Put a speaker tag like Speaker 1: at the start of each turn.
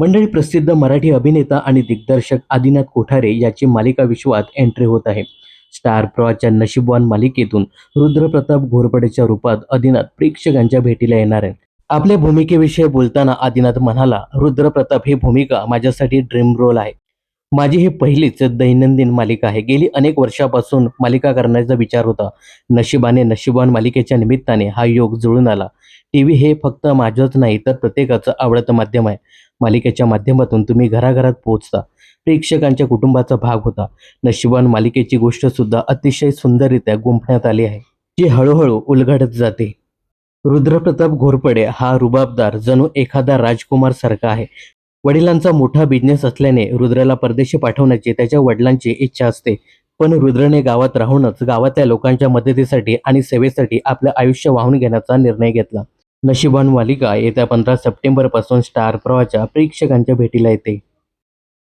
Speaker 1: मंडळी प्रसिद्ध मराठी अभिनेता आणि दिग्दर्शक आदिनाथ कोठारे याची मालिका विश्वात एंट्री होत आहे. स्टार प्रवाहच्या नशीबवान मालिकेतून रुद्रप्रताप घोरपडेच्या रूपात आदिनाथ प्रेक्षकांच्या भेटीला येणार आहे आपल्या भूमिकेविषयी बोलताना आदिनाथ म्हणाला रुद्रप्रताप ही भूमिका माझ्यासाठी ड्रीम रोल आहे. माझी ही पहिलीच दैनंदिन मालिका आहे. गेली अनेक वर्षापासून मालिका करण्याचा विचार होता. नशिबाने नशिबान मालिकेच्या निमित्ताने हा योग जुळून आला. टी व्ही हे फक्त माझंच नाही तर प्रत्येकाचं आवडतं माध्यम आहे. मालिकेच्या माध्यमातून तुम्ही घराघरात पोहोचता. प्रेक्षकांच्या कुटुंबाचा भाग होता. नशिबान मालिकेची गोष्ट सुद्धा अतिशय सुंदररित्या गुंफण्यात आली आहे. जी हळूहळू उलगडत जाते. रुद्रप्रताप घोरपडे हा रुबाबदार जणू एखादा राजकुमार सारखा आहे. वडिलांचा मोठा बिझनेस असल्याने रुद्राला परदेशी पाठवण्याची त्याच्या वडिलांची इच्छा असते. पण रुद्रने गावात राहूनच गावातल्या लोकांच्या मदतीसाठी आणि सेवेसाठी आपलं आयुष्य वाहून घेण्याचा निर्णय घेतला. नशिबान मालिका येत्या पंधरा सप्टेंबरपासून स्टार प्रवाहाच्या प्रेक्षकांच्या भेटीला येते.